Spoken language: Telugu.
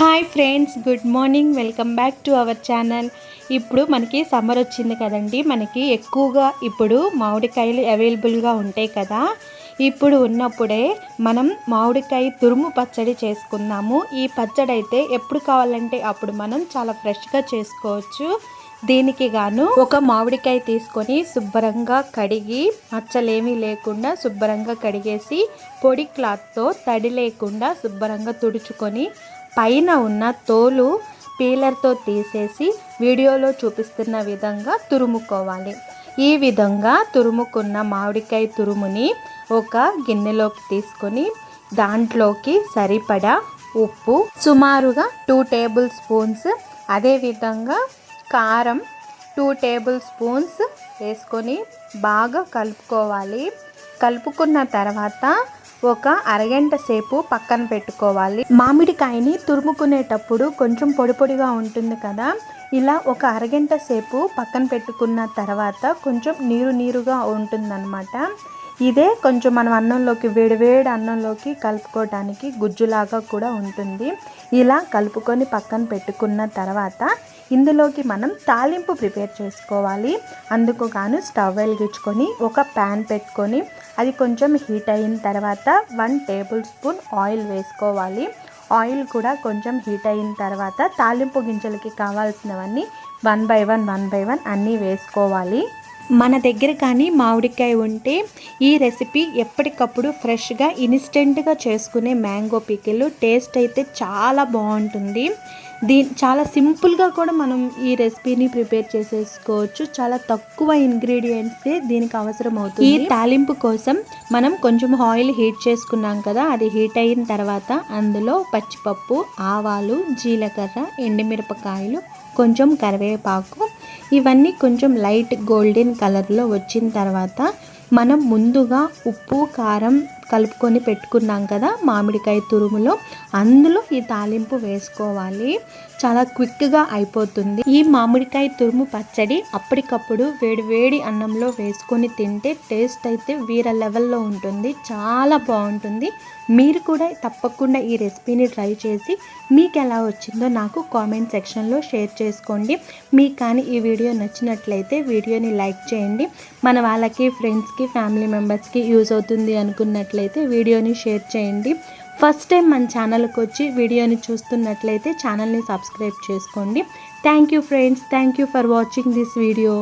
Hi friends good morning. Welcome back to our channel. ఇప్పుడు మనకి సమ్మర్ వచ్చింది కదండి. మనకి ఎక్కువగా ఇప్పుడు మామిడికాయలు అవైలబుల్గా ఉంటాయి కదా. ఇప్పుడు ఉన్నప్పుడే మనం మామిడికాయ తురుము పచ్చడి చేసుకుందాము. ఈ పచ్చడి అయితే ఎప్పుడు కావాలంటే అప్పుడు మనం చాలా ఫ్రెష్గా చేసుకోవచ్చు. దీనికి గాను ఒక మామిడికాయ తీసుకొని శుభ్రంగా కడిగి మచ్చలేమీ లేకుండా శుభ్రంగా కడిగేసి పొడి క్లాత్తో తడి లేకుండా శుభ్రంగా తుడుచుకొని పైన ఉన్న తోలు పీలర్తో తీసేసి వీడియోలో చూపిస్తున్న విధంగా తురుముకోవాలి. ఈ విధంగా తురుముకున్న మామిడికాయ తురుముని ఒక గిన్నెలోకి తీసుకొని దాంట్లోకి సరిపడా ఉప్పు సుమారుగా టూ టేబుల్ స్పూన్స్ అదేవిధంగా కారం టూ టేబుల్ స్పూన్స్ వేసుకొని బాగా కలుపుకోవాలి. కలుపుకున్న తర్వాత ఒక అరగంట సేపు పక్కన పెట్టుకోవాలి. మామిడికాయని తురుముకునేటప్పుడు కొంచెం పొడి పొడిగా ఉంటుంది కదా. ఇలా ఒక అరగంట సేపు పక్కన పెట్టుకున్న తర్వాత కొంచెం నీరు నీరుగా ఉంటుందన్నమాట. ఇదే కొంచెం మనం అన్నంలోకి వేడివేడి అన్నంలోకి కలుపుకోవడానికి గుజ్జులాగా కూడా ఉంటుంది. ఇలా కలుపుకొని పక్కన పెట్టుకున్న తర్వాత ఇందులోకి మనం తాలింపు ప్రిపేర్ చేసుకోవాలి. అందుకు గాను స్టవ్ వెలిగించుకొని ఒక ప్యాన్ పెట్టుకొని అది కొంచెం హీట్ అయిన తర్వాత వన్ టేబుల్ స్పూన్ ఆయిల్ వేసుకోవాలి. ఆయిల్ కూడా కొంచెం హీట్ అయిన తర్వాత తాలింపు గింజలకి కావాల్సినవన్నీ one by one one by one అన్నీ వేసుకోవాలి. మన దగ్గర కానీ మామిడికాయ ఉంటే ఈ రెసిపీ ఎప్పటికప్పుడు ఫ్రెష్గా ఇన్స్టెంట్గా చేసుకునే మ్యాంగో పికిల్ టేస్ట్ అయితే చాలా బాగుంటుంది. దీ చాలా సింపుల్గా కూడా మనం ఈ రెసిపీని ప్రిపేర్ చేసేసుకోవచ్చు. చాలా తక్కువ ఇంగ్రీడియంట్సే దీనికి అవసరం అవుతుంది. ఈ తాలింపు కోసం మనం కొంచెం ఆయిల్ హీట్ చేసుకున్నాం కదా అది హీట్ అయిన తర్వాత అందులో పచ్చిపప్పు ఆవాలు జీలకర్ర ఎండుమిరపకాయలు కొంచెం కరివేపాకు ఇవన్నీ కొంచెం లైట్ గోల్డెన్ కలర్లో వచ్చిన తర్వాత మనం ముందుగా ఉప్పు కారం కలుపుకొని పెట్టుకున్నాం కదా మామిడికాయ తురుములో. అందులో ఈ తాలింపు వేసుకోవాలి. చాలా క్విక్గా అయిపోతుంది. ఈ మామిడికాయ తురుము పచ్చడి అప్పటికప్పుడు వేడివేడి అన్నంలో వేసుకొని తింటే టేస్ట్ అయితే వీర లెవెల్లో ఉంటుంది. చాలా బాగుంటుంది. మీరు కూడా తప్పకుండా ఈ రెసిపీని ట్రై చేసి మీకు ఎలా వచ్చిందో నాకు కామెంట్ సెక్షన్లో షేర్ చేసుకోండి. మీకు కానీ ఈ వీడియో నచ్చినట్లయితే వీడియోని లైక్ చేయండి. మన వాళ్ళకి ఫ్రెండ్స్కి ఫ్యామిలీ మెంబర్స్కి యూజ్ అవుతుంది అనుకున్నట్లయితే వీడియోని షేర్ చేయండి. ఫస్ట్ టైం మన ఛానల్కి వచ్చి వీడియోని చూస్తున్నట్లయితే ఛానల్ని సబ్స్క్రైబ్ చేసుకోండి. Thank you friends thank you for watching this video